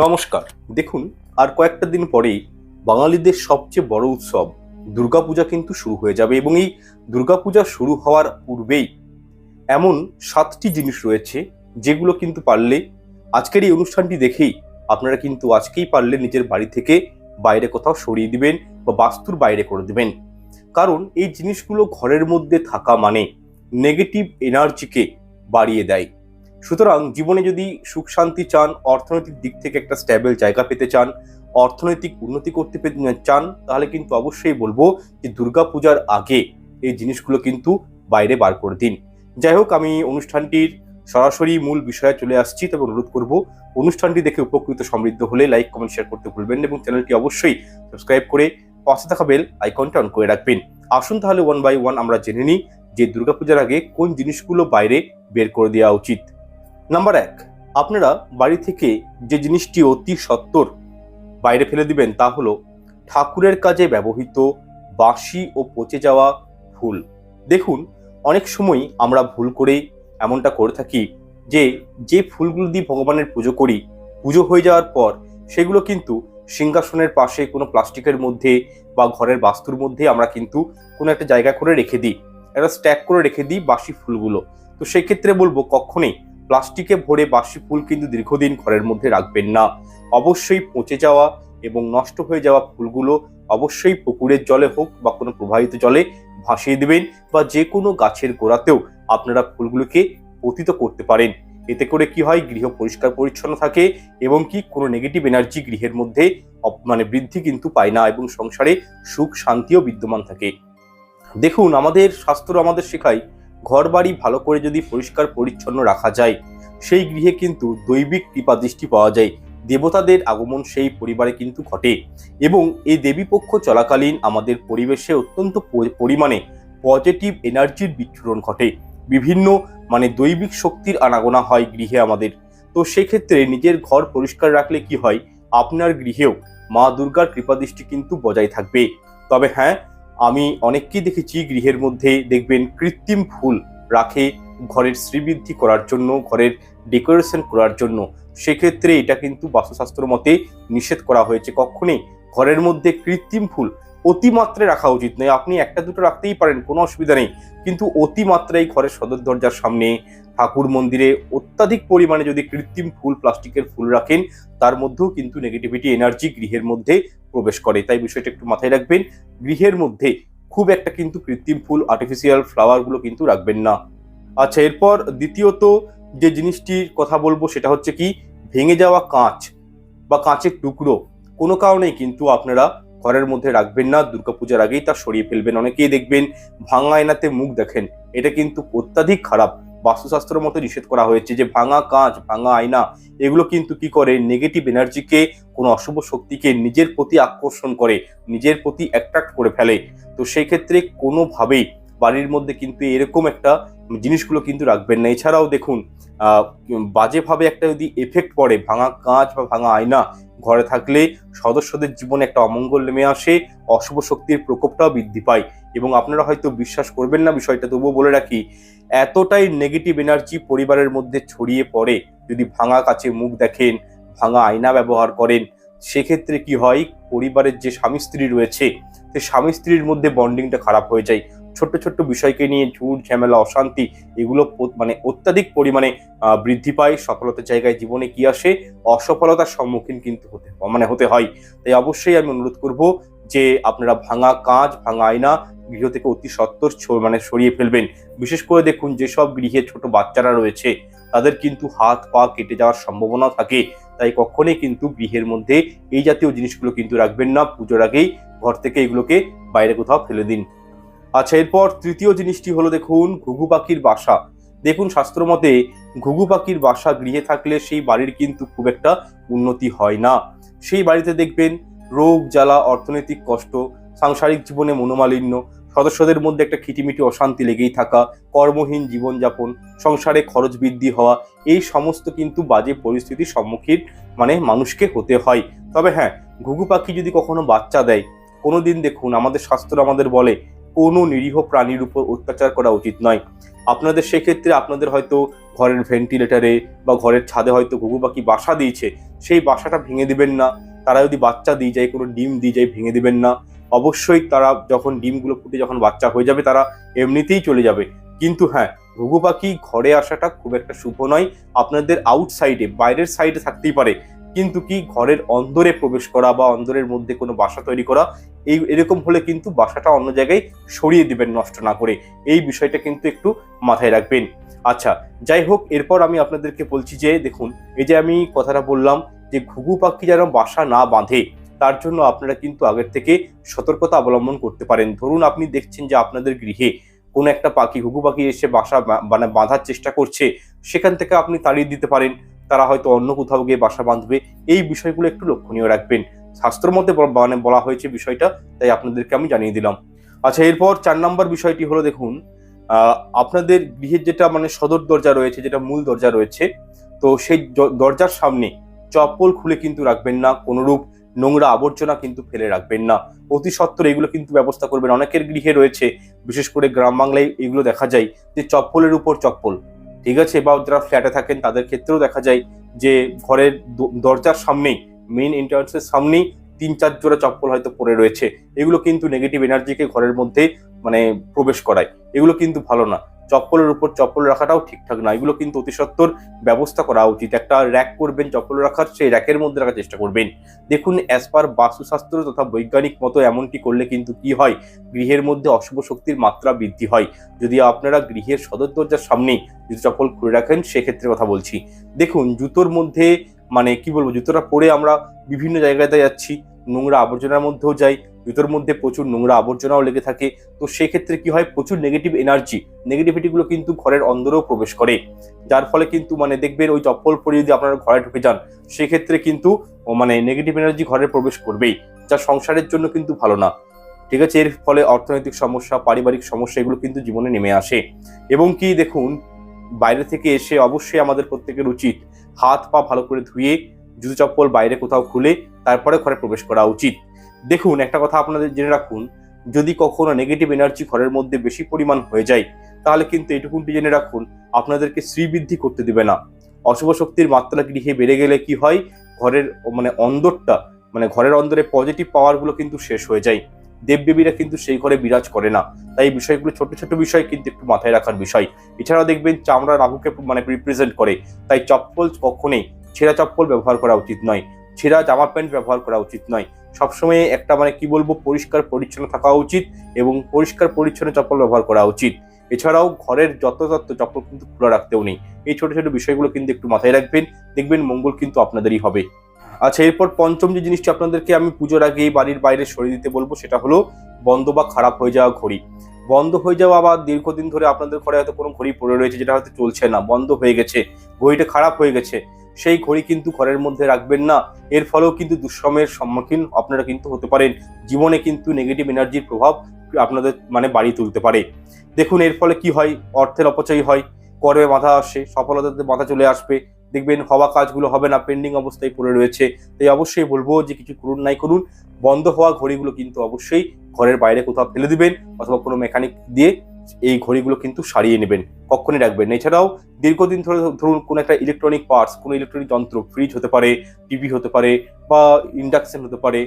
নমস্কার। দেখুন, আর কয়েকটা দিন পরেই বাঙালিদের সবচেয়ে বড় উৎসব দুর্গাপূজা কিন্তু শুরু হয়ে যাবে এবং এই দুর্গাপূজা শুরু হওয়ার পূর্বেই এমন সাতটি জিনিস রয়েছে যেগুলো কিন্তু পারলে আজকের এই অনুষ্ঠানটি দেখেই আপনারা কিন্তু আজকেই পারলে নিজের বাড়ি থেকে বাইরে কোথাও সরিয়ে দিবেন বা বাস্তুর বাইরে করে দিবেন। কারণ এই জিনিসগুলো ঘরের মধ্যে থাকা মানে নেগেটিভ এনার্জিকে বাড়িয়ে দেয়। সুতরাং জীবনে যদি সুখ শান্তি চান, অর্থনৈতিক দিক থেকে একটা স্ট্যাবেল জায়গা পেতে চান, অর্থনৈতিক উন্নতি করতে চান, তাহলে কিন্তু অবশ্যই বলব যে দুর্গাপূজার আগে এই জিনিসগুলো কিন্তু বাইরে বার করে দিন। যাই হোক, আমি অনুষ্ঠানটির সরাসরি মূল বিষয়ে চলে আসছি, তবে অনুরোধ করব অনুষ্ঠানটি দেখে উপকৃত সমৃদ্ধ হলে লাইক কমেন্ট শেয়ার করতে ভুলবেন এবং চ্যানেলটি অবশ্যই সাবস্ক্রাইব করে পাশে থাকা বেল আইকনটা অন করে রাখবেন। আসুন তাহলে ওয়ান বাই ওয়ান আমরা জেনে নিই যে দুর্গাপূজার আগে কোন জিনিসগুলো বাইরে বের করে দেওয়া উচিত। নাম্বার এক, আপনারা বাড়ি থেকে যে জিনিসটি অতি সত্বর বাইরে ফেলে দিবেন তা হলো ঠাকুরের কাজে ব্যবহৃত বাসি ও পচে যাওয়া ফুল। দেখুন, অনেক সময় আমরা ভুল করে এমনটা করে থাকি যে যে ফুলগুলো দিয়ে ভগবানের পুজো করি, পুজো হয়ে যাওয়ার পর সেগুলো কিন্তু সিংহাসনের পাশে কোনো প্লাস্টিকের মধ্যে বা ঘরের বাস্তুর মধ্যে আমরা কিন্তু কোনো একটা জায়গা করে রেখে দিই। একটা স্ট্যাক করে রেখে দিই বাসি ফুলগুলো। তো সেক্ষেত্রে বলব কখনোই প্লাস্টিকে ভরে বাসি ফুল কিন্তু দীর্ঘদিন ঘরের মধ্যে রাখবেন না। অবশ্যই পচে যাওয়া এবং নষ্ট হয়ে যাওয়া ফুলগুলো অবশ্যই পুকুরের জলে হোক বা কোনো প্রবাহিত জলে ভাসিয়ে দেবেন বা যে কোনো গাছের গোড়াতেও আপনারা ফুলগুলোকে পতিত করতে পারেন। এতে করে কি হয়, গৃহ পরিষ্কার পরিচ্ছন্ন থাকে এবং কি কোনো নেগেটিভ এনার্জি গৃহের মধ্যে মানে বৃদ্ধি কিন্তু পায় না এবং সংসারে সুখ, শান্তিও বিদ্যমান থাকে। দেখুন, আমাদের শাস্ত্র আমাদের শেখায় ঘর বাড়ি ভালো করে যদি পরিষ্কার পরিচ্ছন্ন রাখা যায়, সেই গৃহে কিন্তু দৈবিক কৃপা দৃষ্টি পাওয়া যায়। দেবতাদের আগমন সেই পরিবারে কিন্তু ঘটে এবং এই দেবীপক্ষ চলাকালীন আমাদের পরিবেশে অত্যন্ত পরিমাণে পজিটিভ এনার্জির বিচ্ছুরণ ঘটে। বিভিন্ন মানে দৈবিক শক্তির আনাগোনা হয় গৃহে আমাদের। তো সেক্ষেত্রে নিজের ঘর পরিষ্কার রাখলে কি হয়? আপনার গৃহেও মা দুর্গার কৃপাদৃষ্টি কিন্তু বজায় থাকবে। তবে হ্যাঁ আমি অনেককেই দেখেছি গৃহের মধ্যে দেখবেন কৃত্রিম ফুল রাখে ঘরের শ্রীবৃদ্ধি করার জন্য, ঘরের ডেকোরেশন করার জন্য। সেক্ষেত্রে এটা কিন্তু বাস্তুশাস্ত্র মতে নিষেধ করা হয়েছে। কখনোই ঘরের মধ্যে কৃত্রিম ফুল অতিমাত্রায় রাখা উচিত নয়। আপনি একটা দুটো রাখতেই পারেন, কোনো অসুবিধা নেই। কিন্তু অতিমাত্রায় ঘরের সদর দরজার সামনে, ঠাকুর মন্দিরে অত্যাধিক পরিমাণে যদি কৃত্রিম ফুল, প্লাস্টিকের ফুল রাখেন, তার মধ্যেও কিন্তু নেগেটিভিটি এনার্জি গৃহের মধ্যে প্রবেশ করে। তাই বিষয়টা একটু মাথায় রাখবেন, গৃহের মধ্যে খুব একটা কিন্তু কৃত্রিম ফুল আর্টিফিশিয়াল ফ্লাওয়ারগুলো কিন্তু রাখবেন না। আচ্ছা এরপর দ্বিতীয়ত যে জিনিসটির কথা বলব সেটা হচ্ছে কি, ভেঙে যাওয়া কাঁচ বা কাঁচের টুকরো, কোনো কারণেই কিন্তু আপনারা ঘরের মধ্যে রাখবেন না, দুর্গাপূজার আগেই তা সরিয়ে ফেলবেন। অনেকেই দেখবেন ভাঙা আয়নাতে মুখ দেখেন, এটা কিন্তু অত্যাধিক খারাপ। বাস্তুশাস্ত্রের মতো নিষেধ করা হয়েছে যে ভাঙা কাঁচ, ভাঙা আয়না, এগুলো কিন্তু কি করে? নেগেটিভ এনার্জিকে কোনো অশুভ শক্তিকে নিজের প্রতি আকর্ষণ করে, নিজের প্রতি অ্যাট্রাক্ট করে ফেলে। তো সেই ক্ষেত্রে কোনোভাবেই বাড়ির মধ্যে কিন্তু এরকম একটা জিনিসগুলো কিন্তু রাখবেন না। এছাড়াও দেখুন বাজেভাবে একটা যদি এফেক্ট পড়ে, ভাঙা কাঁচ বা ভাঙা আয়না, ঘরে থাকলে সদস্যদের জীবনে একটা অমঙ্গল নেমে আসে, অশুভ শক্তির প্রকোপটাও বৃদ্ধি পায়। এবং আপনারা হয়তো বিশ্বাস করবেন না বিষয়টা, তবুও বলে রাখি, এতটাই নেগেটিভ এনার্জি পরিবারের মধ্যে ছড়িয়ে পড়ে, যদি ভাঙা কাছে মুখ দেখেন, ভাঙা আয়না ব্যবহার করেন, সেক্ষেত্রে কি হয়? পরিবারের যে স্বামী স্ত্রী রয়েছে, সে স্বামী স্ত্রীর মধ্যে বন্ডিংটা খারাপ হয়ে যায়। ছোট্ট ছোট্ট বিষয়কে নিয়ে ঝুট, ঝামেলা, অশান্তি, এগুলো মানে অত্যাধিক পরিমাণে বৃদ্ধি পায়, সফলতার জায়গায় জীবনে কি আসে? অসফলতার সম্মুখীন কিন্তু হতে মানে হতে হয়। তাই অবশ্যই আমি অনুরোধ করব যে আপনারা ভাঙা কাঁচ ভাঙা আয়না গৃহ থেকে অতি সত্বর ছ- মানে সরিয়ে ফেলবেন। বিশেষ করে দেখুন, যেসব গৃহে ছোট বাচ্চারা রয়েছে, তাদের কিন্তু হাত পা কেটে যাওয়ার সম্ভাবনা থাকে। তাই কখনোই কিন্তু গৃহের মধ্যে এই জাতীয় জিনিসগুলো কিন্তু রাখবেন না। পুজোর আগেই ঘর থেকে এগুলোকে বাইরে কোথাও ফেলে দিন। আচ্ছা এরপর তৃতীয় জিনিসটি হলো দেখুন, ঘুঘু পাখির বাসা। দেখুন, শাস্ত্র মতে ঘুঘু পাখির বাসা গৃহে থাকলে সেই বাড়ির কিন্তু খুব একটা উন্নতি হয় না। সেই বাড়িতে দেখবেন, রোগ, জ্বালা, অর্থনৈতিক কষ্ট সাংসারিক জীবনে মনোমালিন্য, সদস্যদের মধ্যে একটা খিটিমিটি, অশান্তি লেগেই থাকা, কর্মহীন জীবনযাপন, সংসারে খরচ বৃদ্ধি হওয়া, এই সমস্ত কিন্তু বাজে পরিস্থিতির সম্মুখীন মানে মানুষকে হতে হয়। তবে হ্যাঁ ঘুঘু পাখি যদি কখনো বাচ্চা দেয় কোনো দিন দেখুন আমাদের শাস্ত্র আমাদের বলে, কোনো নিরীহ প্রাণীর উপর অত্যাচার করা উচিত নয়। আপনাদের সেক্ষেত্রে আপনাদের হয়তো ঘরের ভেন্টিলেটারে বা ঘরের ছাদে হয়তো ঘুঘু পাখি বাসা দিয়েছে, সেই বাসাটা ভেঙে দিবেন না। তারা যদি বাচ্চা দিয়ে যায়, কোনো ডিম দিয়ে যায়, ভেঙে দিবেন না। অবশ্যই তারা যখন ডিমগুলো ফুটে যখন বাচ্চা হয়ে যাবে, তারা এমনিতেই চলে যাবে। কিন্তু হ্যাঁ ঘুঘু পাখি ঘরে আসাটা খুব একটা শুভ নয়। আপনাদের আউটসাইডে বাইরের সাইডে থাকতেই পারে। কিন্তু কি ঘরের অন্দরে প্রবেশ করা বা অন্দরের মধ্যে কোনো বাসা তৈরি করা, এই, এরকম হলে কিন্তু বাসাটা অন্য জায়গায় সরিয়ে দিবেন নষ্ট না করে। এই বিষয়টা কিন্তু একটু মাথায় রাখবেন। আচ্ছা যাই হোক, এরপর আমি আপনাদেরকে বলছি যে, দেখুন, এই যে আমি কথাটা বললাম যে, ঘুঘু পাখি যেন বাসা না বাঁধে তার জন্য আপনারা কিন্তু আগের থেকে সতর্কতা অবলম্বন করতে পারেন। ধরুন আপনি দেখছেন যে আপনাদের গৃহে কোনো একটা পাখি ঘুঘু পাখি এসে বাসা মানে বাঁধার চেষ্টা করছে, সেখান থেকে আপনি তাড়িয়ে দিতে পারেন। তারা হয়তো অন্য কোথাও গিয়ে বাসা বাঁধবে। এই বিষয়গুলো একটু লক্ষণীয় রাখবেন। শাস্ত্র বল- মানে বলা হয়েছে বিষয়টা, তাই আপনাদেরকে আমি জানিয়ে দিলাম। আচ্ছা এরপর চার নম্বর বিষয়টি হলো দেখুন আপনাদের গৃহের যেটা মানে সদর দরজা রয়েছে, যেটা মূল দরজা রয়েছে, তো সেই দরজার সামনে চপ্পল খুলে কিন্তু রাখবেন না। কোনোরূপ নোংরা আবর্জনা কিন্তু ফেলে রাখবেন না। অতি সত্বর এগুলো কিন্তু ব্যবস্থা করবেন। অনেকের গৃহে রয়েছে, বিশেষ করে গ্রাম বাংলায় এগুলো দেখা যায় যে চপ্পলের উপর চপ্পল ঠিক আছে? বা যারা ফ্ল্যাটে থাকেন তাদের ক্ষেত্রেও দেখা যায় যে ঘরের দরজার সামনেই মেইন এন্ট্রান্সের সামনেই তিন চার জোড়া চপ্পল হয়তো পরে রয়েছে। এগুলো কিন্তু নেগেটিভ এনার্জিকে ঘরের মধ্যে মানে প্রবেশ করায়। এগুলো কিন্তু ভালো না। চপ্পলের উপর চপ্পল রাখাটাও ঠিকঠাক না। এগুলো কিন্তু অতি সত্বর ব্যবস্থা করা উচিত। একটা র্যাক করবেন, চপ্পল রাখার, সেই র্যাকের মধ্যে রাখার চেষ্টা করবেন। দেখুন অ্যাজ পার বাস্তুশাস্ত্র তথা বৈজ্ঞানিক মতো এমনটি করলে কিন্তু কি হয়? গৃহের মধ্যে অশুভ শক্তির মাত্রা বৃদ্ধি হয়। যদি আপনারা গৃহের সদর দরজার সামনেই যদি চপ্পল খুলে রাখেন, সেক্ষেত্রে কথা বলছি। দেখুন, জুতোর মধ্যে মানে কি বলব? জুতোটা পরে আমরা বিভিন্ন জায়গাতে যাচ্ছি, নোংরা আবর্জনার মধ্যেও যাই জুতোর মধ্যে প্রচুর নোংরা আবর্জনাও লেগে থাকে। তো সেক্ষেত্রে কি হয়? প্রচুর নেগেটিভ এনার্জি নেগেটিভিটিগুলো কিন্তু ঘরের অন্দরেও প্রবেশ করে। যার ফলে কিন্তু মানে দেখবেন ওই চপ্পল পরে যদি আপনারা ঘরে ঢুকে যান, সেক্ষেত্রে কিন্তু মানে নেগেটিভ এনার্জি ঘরে প্রবেশ করবেই। যা সংসারের জন্য কিন্তু ভালো না। ঠিক আছে? এর ফলে অর্থনৈতিক সমস্যা, পারিবারিক সমস্যা এগুলো কিন্তু জীবনে নেমে আসে। এবং কি দেখুন, বাইরে থেকে এসে অবশ্যই আমাদের প্রত্যেকের উচিত হাত পা ভালো করে ধুয়ে, জুতো চপ্পল বাইরে কোথাও খুলে, তারপরে ঘরে প্রবেশ করা উচিত। দেখুন, একটা কথা আপনাদের জেনে রাখুন, যদি কখনো নেগেটিভ এনার্জি ঘরের মধ্যে বেশি পরিমাণ হয়ে যায়, তাহলে কিন্তু এটুকুনটি জেনে রাখুন, আপনাদেরকে শ্রীবৃদ্ধি করতে দিবে না। অশুভ শক্তির মাত্রা গৃহে বেড়ে গেলে কি হয়? ঘরের মানে অন্দরটা মানে ঘরের অন্দরে পজিটিভ পাওয়ারগুলো কিন্তু শেষ হয়ে যায়। দেবদেবীরা কিন্তু সেই ঘরে বিরাজ করে না। তাই এই বিষয়গুলো, ছোট ছোট বিষয় কিন্তু একটু মাথায় রাখার বিষয়। এছাড়াও দেখবেন চামড়া রাহুকে মানে রিপ্রেজেন্ট করে। তাই চপ্পল কখনোই ছেঁড়া চপ্পল ব্যবহার করা উচিত নয়। ছেঁড়া জামা প্যান্ট ব্যবহার করা উচিত নয়। সবসময় একটা মানে কি বলব, পরিষ্কার পরিচ্ছন্ন থাকা উচিত এবং পরিষ্কার পরিচ্ছন্ন চপ্পল ব্যবহার করা উচিত। এছাড়াও ঘরের যত তত্ত্ব চপ্পল কিন্তু খোলা রাখতেও নেই। এই ছোট ছোট বিষয়গুলো কিন্তু একটু মাথায় রাখবেন, দেখবেন মঙ্গল কিন্তু আপনাদেরই হবে। আচ্ছা এরপর পঞ্চম যে জিনিসটি আপনাদেরকে আমি পুজোর আগে এই বাড়ির বাইরে সরিয়ে দিতে বলব, সেটা হলো বন্ধ বা খারাপ হয়ে যাওয়া ঘড়ি। বন্ধ হয়ে যাওয়া বা দীর্ঘদিন ধরে আপনাদের ঘরে হয়তো কোনো ঘড়ি পড়ে রয়েছে, যেটা হয়তো চলছে না, বন্ধ হয়ে গেছে, ঘড়িটা খারাপ হয়ে গেছে। সেই ঘড়ি কিন্তু ঘরের মধ্যে রাখবেন না। এর ফলেও কিন্তু দুঃসময়ের সম্মুখীন আপনারা কিন্তু হতে পারেন। জীবনে কিন্তু নেগেটিভ এনার্জির প্রভাব আপনাদের মানে বাড়ি তুলতে পারে। দেখুন, এর ফলে কি হয়? অর্থের অপচয় হয় কর্মে বাধা আসে, সফলতাতে বাধা চলে আসবে। দেখবেন, হওয়া কাজগুলো হবে না পেন্ডিং অবস্থায় পড়ে রয়েছে। তাই অবশ্যই বলব যে, কিছু করুন, নাই করুন, বন্ধ হওয়া ঘড়িগুলো কিন্তু অবশ্যই ঘরের বাইরে কোথাও ফেলে দিবেন অথবা কোনো মেকানিক দিয়ে এই ঘড়িগুলো কিন্তু সারিয়ে নেবেন, কক্ষণে রাখবেন। এছাড়াও দীর্ঘদিন ধরে ধরুন কোনো একটা ইলেকট্রনিক পার্টস কোনো ইলেকট্রনিক যন্ত্র ফ্রিজ হতে পারে টিভি হতে পারে বা ইন্ডাকশন হতে পারে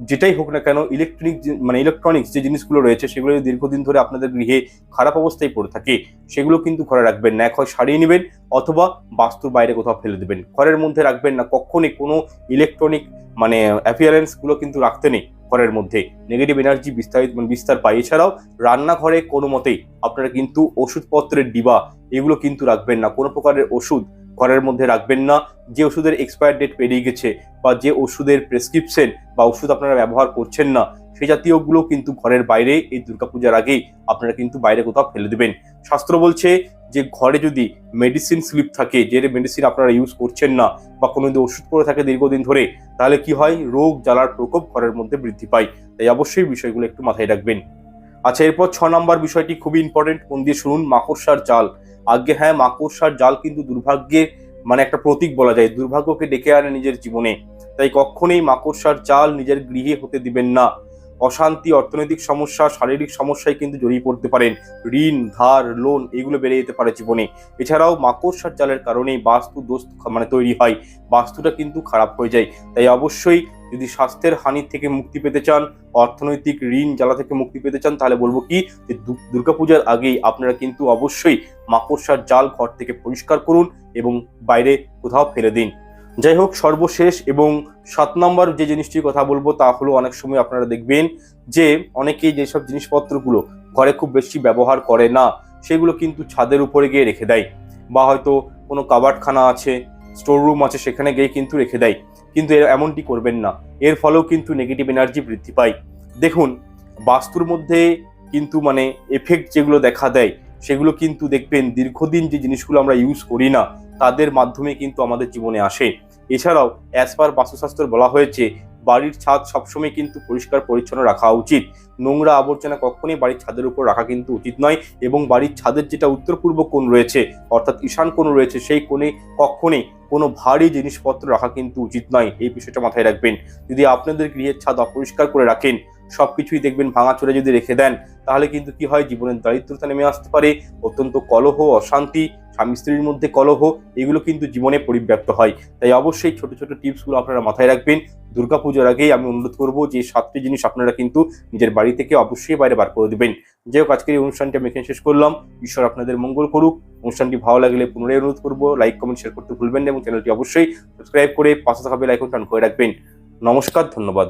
যেটাই হোক না কেন ইলেকট্রনিক মানে ইলেকট্রনিক্স যে জিনিসগুলো রয়েছে, সেগুলো যদি দীর্ঘদিন ধরে আপনাদের গৃহে খারাপ অবস্থায় পড়ে থাকে, সেগুলো কিন্তু ঘরে রাখবেন না। এক হয় সারিয়ে নেবেন অথবা বাস্তুর বাইরে কোথাও ফেলে দেবেন। ঘরের মধ্যে রাখবেন না। কখনই কোনো ইলেকট্রনিক মানে অ্যাপিয়ারেন্সগুলো কিন্তু রাখতে নেই ঘরের মধ্যে। নেগেটিভ এনার্জি বিস্তারিত মানে বিস্তার পায়। এছাড়াও রান্নাঘরে কোনো মতেই আপনারা কিন্তু ওষুধপত্রের ডিবা এগুলো কিন্তু রাখবেন না। কোনো প্রকারের ওষুধ ঘরের মধ্যে রাখবেন না। যে ওষুধের এক্সপায়ার ডেট পেরিয়ে গেছে বা যে ওষুধের প্রেসক্রিপশন বা ওষুধ আপনারা ব্যবহার করছেন না সেই জাতীয়গুলো কিন্তু ঘরের বাইরে এই দুর্গাপূজার আগেই আপনারা কিন্তু বাইরে কোথাও ফেলে দেবেন। শাস্ত্র বলছে যে ঘরে যদি মেডিসিন স্লিপ থাকে, যে মেডিসিন আপনারা ইউজ করছেন না বা কোনো যদি ওষুধ পড়ে থাকে দীর্ঘদিন ধরে, তাহলে কি হয়? রোগ, জ্বালার প্রকোপ ঘরের মধ্যে বৃদ্ধি পায়। তাই অবশ্যই বিষয়গুলো একটু মাথায় রাখবেন। আচ্ছা এরপর ছ নম্বর বিষয়টি খুবই ইম্পর্টেন্ট মন দিয়ে শুনুন, মাকড়সার জাল। আগে হ্যাঁ মাকড়সার জাল কিন্তু দুর্ভাগ্যের মানে একটা প্রতীক বলা যায়। দুর্ভাগ্যকে ডেকে আনে নিজের জীবনে। তাই কখনোই মাকড়সার চাল নিজের গৃহে হতে দিবেন না। অশান্তি, অর্থনৈতিক সমস্যা, শারীরিক সমস্যায় কিন্তু জড়িয়ে পড়তে পারেন। ঋণ, ধার লোন এগুলো বেড়ে যেতে পারে জীবনে। এছাড়াও মাকড়সার জালের কারণে বাস্তু দোষ মানে তৈরি হয়। বাস্তুটা কিন্তু খারাপ হয়ে যায়। তাই অবশ্যই যদি স্বাস্থ্যের হানি থেকে মুক্তি পেতে চান, অর্থনৈতিক ঋণ জ্বালা থেকে মুক্তি পেতে চান, তাহলে বলব কি যে দুর্গাপূজার আগেই আপনারা কিন্তু অবশ্যই মাকড়সার জাল ঘর থেকে পরিষ্কার করুন এবং বাইরে কোথাও ফেলে দিন। যাই হোক সর্বশেষ এবং সাত নম্বর যে জিনিসটির কথা বলব তা হলো অনেক সময় আপনারা দেখবেন যে অনেকেই যেসব জিনিসপত্রগুলো ঘরে খুব বেশি ব্যবহার করে না, সেগুলো কিন্তু ছাদের উপরে গিয়ে রেখে দেয় বা হয়তো কোনো কাবাটখানা আছে স্টোর রুম আছে, সেখানে গিয়ে কিন্তু রেখে দেয়। কিন্তু এর এমনটি করবেন না। এর ফলেও কিন্তু নেগেটিভ এনার্জি বৃদ্ধি পায়। দেখুন, বাস্তুর মধ্যে কিন্তু মানে এফেক্ট যেগুলো দেখা দেয়, সেগুলো কিন্তু দেখবেন দীর্ঘদিন যে জিনিসগুলো আমরা ইউজ করি না, তাদের মাধ্যমে কিন্তু আমাদের জীবনে আসে। এছাড়াও অ্যাজ পার বাস্তুশাস্ত্র বলা হয়েছে, বাড়ির ছাদ সবসময় কিন্তু পরিষ্কার পরিচ্ছন্ন রাখা উচিত। নোংরা আবর্জনা কখনোই বাড়ির ছাদের উপর রাখা কিন্তু উচিত নয় এবং বাড়ির ছাদের যেটা উত্তর পূর্ব কোণ রয়েছে, অর্থাৎ ঈশান কোণ রয়েছে, সেই কোণে কখনই কোনো ভারী জিনিসপত্র রাখা কিন্তু উচিত নয়। এই বিষয়টা মাথায় রাখবেন। যদি আপনাদের গৃহের ছাদ অপরিষ্কার করে রাখেন সব কিছুই দেখবেন ভাঙাচোরা যদি রেখে দেন, তাহলে কিন্তু কি হয়? জীবনের দারিদ্রতা নেমে আসতে পারে, অত্যন্ত কলহ, অশান্তি স্বামী স্ত্রীর মধ্যে কলহ, এগুলো কিন্তু জীবনে পরিব্যাপ্ত হয়। তাই অবশ্যই ছোট ছোট টিপসগুলো আপনারা মাথায় রাখবেন। দুর্গাপুজোর আগেই আমি অনুরোধ করব যে সাতটি জিনিস আপনারা কিন্তু নিজের বাড়ি থেকে অবশ্যই বাইরে বার করে দেবেন। যাই হোক, আজকের এই অনুষ্ঠানটি আমি এখানে শেষ করলাম। ঈশ্বর আপনাদের মঙ্গল করুক। অনুষ্ঠানটি ভালো লাগলে পুনরায় অনুরোধ করব, লাইক, কমেন্ট, শেয়ার করতে ভুলবেন না এবং চ্যানেলটি অবশ্যই সাবস্ক্রাইব করে পাশে থাকা বেল আইকনটা অন করে রাখবেন। নমস্কার, ধন্যবাদ।